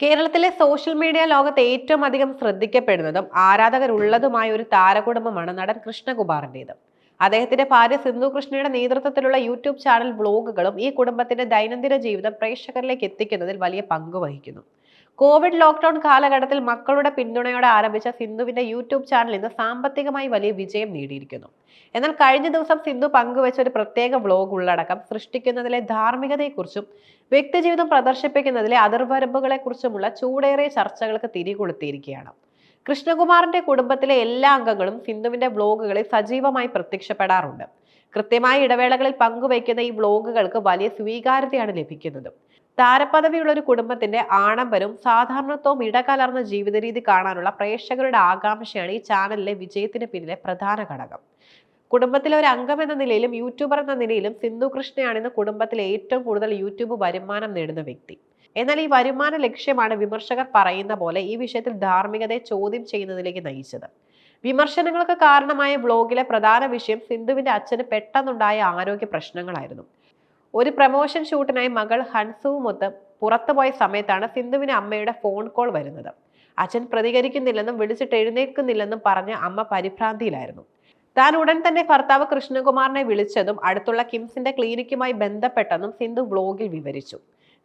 കേരളത്തിലെ social media ലോകത്ത് ഏറ്റവും അധികം ശ്രദ്ധിക്കപ്പെടുന്നതും ആരാധകരുള്ളതുമായ ഒരു താരകുടുംബമാണ് നടൻ കൃഷ്ണകുമാറിന്റെത്. അദ്ദേഹത്തിന്റെ ഭാര്യ സിന്ധു കൃഷ്ണയുടെ നേതൃത്വത്തിലുള്ള യൂട്യൂബ് ചാനൽ വ്ലോഗുകളും ഈ കുടുംബത്തിന്റെ ദൈനംദിന ജീവിതം പ്രേക്ഷകരിലേക്ക് എത്തിക്കുന്നതിൽ വലിയ പങ്ക് വഹിക്കുന്നു. കോവിഡ് ലോക്ക്ഡൌൺ കാലഘട്ടത്തിൽ മക്കളുടെ പിന്തുണയോടെ ആരംഭിച്ച സിന്ധുവിന്റെ യൂട്യൂബ് ചാനൽ ഇന്ന് സാമ്പത്തികമായി വലിയ വിജയം നേടിയിരിക്കുന്നു. എന്നാൽ കഴിഞ്ഞ ദിവസം സിന്ധു പങ്കുവച്ച ഒരു പ്രത്യേക വ്ലോഗ് ഉള്ളടക്കം സൃഷ്ടിക്കുന്നതിലെ ധാർമ്മികതയെക്കുറിച്ചും വ്യക്തിജീവിതം പ്രദർശിപ്പിക്കുന്നതിലെ അതിർവരമ്പുകളെക്കുറിച്ചുമുള്ള ചൂടേറിയ ചർച്ചകൾക്ക് തിരികൊളുത്തിയിരിക്കുകയാണ്. കൃഷ്ണകുമാറിന്റെ കുടുംബത്തിലെ എല്ലാ അംഗങ്ങളും സിന്ധുവിന്റെ വ്ലോഗുകളിൽ സജീവമായി പ്രത്യക്ഷപ്പെടാറുണ്ട്. കൃത്യമായ ഇടവേളകളിൽ പങ്കുവയ്ക്കുന്ന ഈ വ്ലോഗുകൾക്ക് വലിയ സ്വീകാര്യതയാണ് ലഭിക്കുന്നത്. താരപദവിയുള്ള ഒരു കുടുംബത്തിന്റെ ആഡംബരവും സാധാരണത്വവും ഇടകലർന്ന ജീവിത രീതി കാണാനുള്ള പ്രേക്ഷകരുടെ ആകാംക്ഷയാണ് ഈ ചാനലിലെ വിജയത്തിന് പിന്നിലെ പ്രധാന ഘടകം. കുടുംബത്തിലെ ഒരു അംഗം എന്ന നിലയിലും യൂട്യൂബർ എന്ന നിലയിലും സിന്ധു കൃഷ്ണയാണ് ഇന്ന് കുടുംബത്തിലെ ഏറ്റവും കൂടുതൽ യൂട്യൂബ് വരുമാനം നേടുന്ന വ്യക്തി. എന്നാൽ ഈ വരുമാന ലക്ഷ്യമാണ് വിമർശകർ പറയുന്ന പോലെ ഈ വിഷയത്തിൽ ധാർമ്മികതയെ ചോദ്യം ചെയ്യുന്നതിലേക്ക് നയിച്ചത്. വിമർശനങ്ങൾക്ക് കാരണമായ വ്ലോഗിലെ പ്രധാന വിഷയം സിന്ധുവിന്റെ അച്ഛന് പെട്ടെന്നുണ്ടായ ആരോഗ്യ പ്രശ്നങ്ങളായിരുന്നു. ഒരു പ്രമോഷൻ ഷൂട്ടിനായി മകൾ ഹൻസുവുമൊത്ത് പുറത്തുപോയ സമയത്താണ് സിന്ധുവിന് അമ്മയുടെ ഫോൺ കോൾ വരുന്നത്. അച്ഛൻ പ്രതികരിക്കുന്നില്ലെന്നും വിളിച്ചിട്ട് എഴുന്നേൽക്കുന്നില്ലെന്നും പറഞ്ഞ് അമ്മ പരിഭ്രാന്തിയിലായിരുന്നു. താൻ ഉടൻ തന്നെ ഭർത്താവ് കൃഷ്ണകുമാറിനെ വിളിച്ചതും അടുത്തുള്ള കിംസിന്റെ ക്ലിനിക്കുമായി ബന്ധപ്പെട്ടെന്നും സിന്ധു വ്ലോഗിൽ വിവരിച്ചു.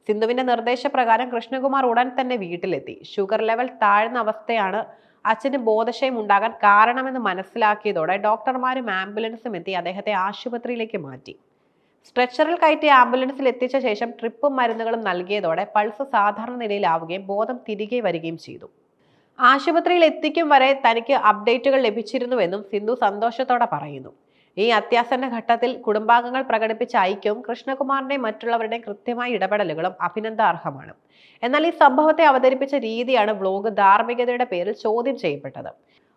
സിന്ധുവിന്റെ നിർദ്ദേശപ്രകാരം കൃഷ്ണകുമാർ ഉടൻ തന്നെ വീട്ടിലെത്തി. ഷുഗർ ലെവൽ താഴ്ന്ന അവസ്ഥയാണ് അച്ഛന് ബോധശയം ഉണ്ടാകാൻ കാരണമെന്ന് മനസ്സിലാക്കിയതോടെ ഡോക്ടർമാരും ആംബുലൻസും എത്തി അദ്ദേഹത്തെ ആശുപത്രിയിലേക്ക് മാറ്റി. സ്ട്രെച്ചറിൽ കയറ്റി ആംബുലൻസിൽ എത്തിച്ച ശേഷം ട്രിപ്പും മരുന്നുകളും നൽകിയതോടെ പൾസ് സാധാരണ നിലയിലാവുകയും ബോധം തിരികെ വരികയും ചെയ്തു. ആശുപത്രിയിൽ എത്തിക്കും വരെ തനിക്ക് അപ്ഡേറ്റുകൾ ലഭിച്ചിരുന്നുവെന്നും സിന്ധു സന്തോഷത്തോടെ പറയുന്നു. ഈ അത്യാസന്ന ഘട്ടത്തിൽ കുടുംബാംഗങ്ങൾ പ്രകടിപ്പിച്ച ഐക്യവും കൃഷ്ണകുമാറിന്റെയും മറ്റുള്ളവരുടെയും കൃത്യമായ ഇടപെടലുകളും അഭിനന്ദാർഹമാണ്. എന്നാൽ ഈ സംഭവത്തെ അവതരിപ്പിച്ച രീതിയാണ് വ്ലോഗ് ധാർമ്മികതയുടെ പേരിൽ ചോദ്യം ചെയ്യപ്പെട്ടത്.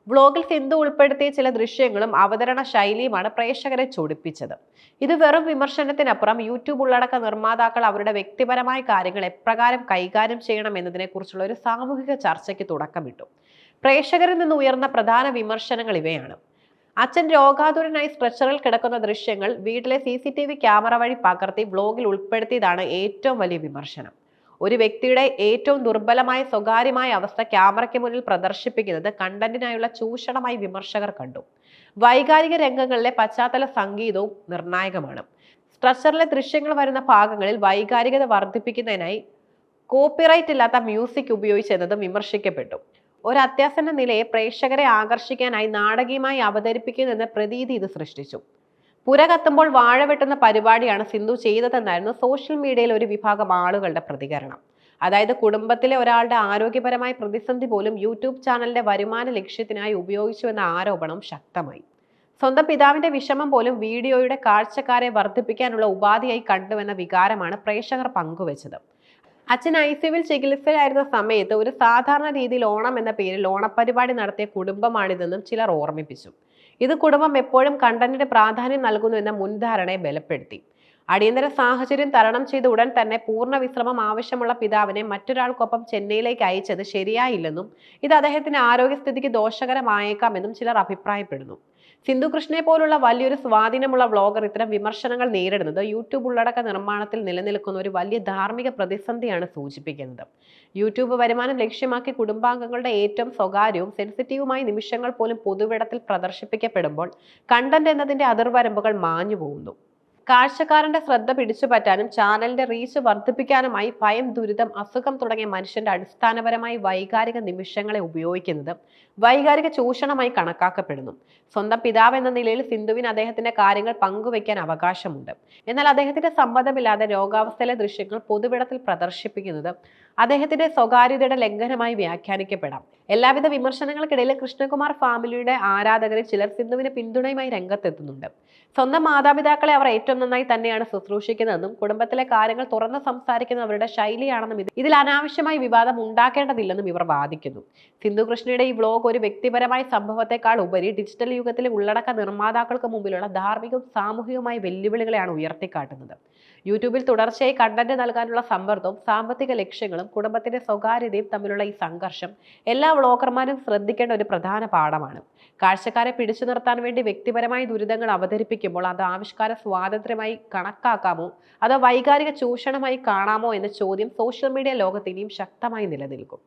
വ്ലോഗിൽ സിന്ധു ഉൾപ്പെടുത്തിയ ചില ദൃശ്യങ്ങളും അവതരണ ശൈലിയുമാണ് പ്രേക്ഷകരെ ചൊടിപ്പിച്ചത്. ഇത് വെറും വിമർശനത്തിനപ്പുറം യൂട്യൂബ് ഉള്ളടക്ക നിർമ്മാതാക്കൾ അവരുടെ വ്യക്തിപരമായ കാര്യങ്ങൾ എപ്രകാരം കൈകാര്യം ചെയ്യണം എന്നതിനെക്കുറിച്ചുള്ള ഒരു സാമൂഹിക ചർച്ചയ്ക്ക് തുടക്കമിട്ടു. പ്രേക്ഷകരിൽ നിന്ന് ഉയർന്ന പ്രധാന വിമർശനങ്ങൾ ഇവയാണ്. അച്ഛൻ രോഗാതുരനായി സ്ട്രെച്ചറിൽ കിടക്കുന്ന ദൃശ്യങ്ങൾ വീട്ടിലെ C C T V camera വഴി പകർത്തി വ്ലോഗിൽ ഉൾപ്പെടുത്തിയതാണ് ഏറ്റവും വലിയ വിമർശനം. ഒരു വ്യക്തിയുടെ ഏറ്റവും ദുർബലമായ സ്വകാര്യമായ അവസ്ഥ ക്യാമറയ്ക്ക് മുന്നിൽ പ്രദർശിപ്പിക്കുന്നത് കണ്ടന്റിനായുള്ള ചൂഷണമായി വിമർശകർ കണ്ടു. വൈകാരിക രംഗങ്ങളിലെ പശ്ചാത്തല സംഗീതവും നിർണായകമാണ്. സ്ട്രക്ചറിലെ ദൃശ്യങ്ങൾ വരുന്ന ഭാഗങ്ങളിൽ വൈകാരികത വർദ്ധിപ്പിക്കുന്നതിനായി കോപ്പിറൈറ്റ് ഇല്ലാത്ത മ്യൂസിക് ഉപയോഗിച്ചെന്നതും വിമർശിക്കപ്പെട്ടു. ഒരു അത്യാസന്ന നിലയെ പ്രേക്ഷകരെ ആകർഷിക്കാനായി നാടകീയമായി അവതരിപ്പിക്കുന്നെന്ന പ്രതീതി ഇത് സൃഷ്ടിച്ചു. പുര കത്തുമ്പോൾ വാഴ വെട്ടുന്ന പരിപാടിയാണ് സിന്ധു ചെയ്തതെന്നായിരുന്നു സോഷ്യൽ മീഡിയയിൽ ഒരു വിഭാഗം ആളുകളുടെ പ്രതികരണം. അതായത് കുടുംബത്തിലെ ഒരാളുടെ ആരോഗ്യപരമായ പ്രതിസന്ധി പോലും യൂട്യൂബ് ചാനലിന്റെ വരുമാന ലക്ഷ്യത്തിനായി ഉപയോഗിച്ചു എന്ന ആരോപണം ശക്തമായി. സ്വന്തം പിതാവിന്റെ വിഷമം പോലും വീഡിയോയുടെ കാഴ്ചക്കാരെ വർദ്ധിപ്പിക്കാനുള്ള ഉപാധിയായി കണ്ടുവെന്ന വികാരമാണ് പ്രേക്ഷകർ പങ്കുവച്ചത്. അച്ഛൻ ഐ സിയുവിൽ ചികിത്സയിലായിരുന്ന സമയത്ത് ഒരു സാധാരണ രീതിയിൽ ഓണം എന്ന പേരിൽ ഓണപ്പരിപാടി നടത്തിയ കുടുംബമാണിതെന്നും ചിലർ ഓർമ്മിപ്പിച്ചു. ഇത് കുടുംബം എപ്പോഴും കണ്ടന്റിന് പ്രാധാന്യം നൽകുന്നു എന്ന മുൻധാരണയെ ബലപ്പെടുത്തി. അടിയന്തര സാഹചര്യം തരണം ചെയ്ത ഉടൻ തന്നെ പൂർണ വിശ്രമം ആവശ്യമുള്ള പിതാവിനെ മറ്റൊരാൾക്കൊപ്പം ചെന്നൈയിലേക്ക് അയച്ചത് ശരിയായില്ലെന്നും ഇത് അദ്ദേഹത്തിന്റെ ആരോഗ്യസ്ഥിതിക്ക് ദോഷകരമായേക്കാമെന്നും ചിലർ അഭിപ്രായപ്പെടുന്നു. സിന്ധു കൃഷ്ണയെ പോലുള്ള വലിയൊരു സ്വാധീനമുള്ള വ്ളോഗർ ഇത്തരം വിമർശനങ്ങൾ നേരിടുന്നത് യൂട്യൂബ് ഉള്ളടക്ക നിർമ്മാണത്തിൽ നിലനിൽക്കുന്ന ഒരു വലിയ ധാർമ്മിക പ്രതിസന്ധിയാണ് സൂചിപ്പിക്കുന്നത്. യൂട്യൂബ് വരുമാനം ലക്ഷ്യമാക്കി കുടുംബാംഗങ്ങളുടെ ഏറ്റവും സ്വകാര്യവും സെൻസിറ്റീവുമായ നിമിഷങ്ങൾ പോലും പൊതുവിടത്തിൽ പ്രദർശിപ്പിക്കപ്പെടുമ്പോൾ കണ്ടന്റ് എന്നതിന്റെ അതിർവരമ്പുകൾ മാഞ്ഞു പോകുന്നു കാഴ്ചക്കാരന്റെ ശ്രദ്ധ പിടിച്ചുപറ്റാനും ചാനലിന്റെ റീച്ച് വർദ്ധിപ്പിക്കാനുമായി ഭയം ദുരിതം അസുഖം തുടങ്ങിയ മനുഷ്യന്റെ അടിസ്ഥാനപരമായി വൈകാരിക നിമിഷങ്ങളെ ഉപയോഗിക്കുന്നത് വൈകാരിക ചൂഷണമായി കണക്കാക്കപ്പെടുന്നു. സ്വന്തം പിതാവ് എന്ന നിലയിൽ സിന്ധുവിന് അദ്ദേഹത്തിന്റെ കാര്യങ്ങൾ പങ്കുവയ്ക്കാൻ അവകാശമുണ്ട്. എന്നാൽ അദ്ദേഹത്തിന്റെ സമ്മതമില്ലാതെ രോഗാവസ്ഥയിലെ ദൃശ്യങ്ങൾ പൊതുവിടത്തിൽ പ്രദർശിപ്പിക്കുന്നത് അദ്ദേഹത്തിന്റെ സ്വകാര്യതയുടെ ലംഘനമായി വ്യാഖ്യാനിക്കപ്പെടാം. എല്ലാവിധ വിമർശനങ്ങൾക്കിടയിൽ കൃഷ്ണകുമാർ ഫാമിലിയുടെ ആരാധകരിൽ ചിലർ സിന്ധുവിന് പിന്തുണയുമായി രംഗത്തെത്തുന്നുണ്ട്. സ്വന്തം മാതാപിതാക്കളെ അവർ ഏറ്റവും നന്നായി തന്നെയാണ് ശുശ്രൂഷിക്കുന്നതെന്നും കുടുംബത്തിലെ കാര്യങ്ങൾ തുറന്ന് സംസാരിക്കുന്നവരുടെ ശൈലിയാണെന്നും ഇത് ഇതിൽ അനാവശ്യമായി വിവാദം ഉണ്ടാക്കേണ്ടതില്ലെന്നും ഇവർ വാദിക്കുന്നു. സിന്ധു കൃഷ്ണയുടെ ഈ വ്ലോഗ് ഒരു വ്യക്തിപരമായ സംഭവത്തെക്കാൾ ഉപരി ഡിജിറ്റൽ യുഗത്തിലെ ഉള്ളടക്ക നിർമ്മാതാക്കൾക്ക് മുമ്പിലുള്ള ധാർമ്മികവും സാമൂഹികവുമായ വെല്ലുവിളികളെയാണ് ഉയർത്തിക്കാട്ടുന്നത്. യൂട്യൂബിൽ തുടർച്ചയായി കണ്ടന്റ് നൽകാനുള്ള സമ്മർദ്ദവും സാമ്പത്തിക ലക്ഷ്യങ്ങളും കുടുംബത്തിന്റെ സ്വകാര്യതയും തമ്മിലുള്ള ഈ സംഘർഷം എല്ലാ വ്ളോഗർമാരും ശ്രദ്ധിക്കേണ്ട ഒരു പ്രധാന പാഠമാണ്. കാഴ്ചക്കാരെ പിടിച്ചു നിർത്താൻ വേണ്ടി വ്യക്തിപരമായി ദുരിതങ്ങൾ അവതരിപ്പിക്കുമ്പോൾ അത് ആവിഷ്കാര സ്വാതന്ത്ര്യമായി കണക്കാക്കാമോ? അതോ വൈകാരിക ചൂഷണമായി കാണാമോ എന്ന ചോദ്യം സോഷ്യൽ മീഡിയ ലോകത്ത് ഇനിയും ശക്തമായി നിലനിൽക്കും.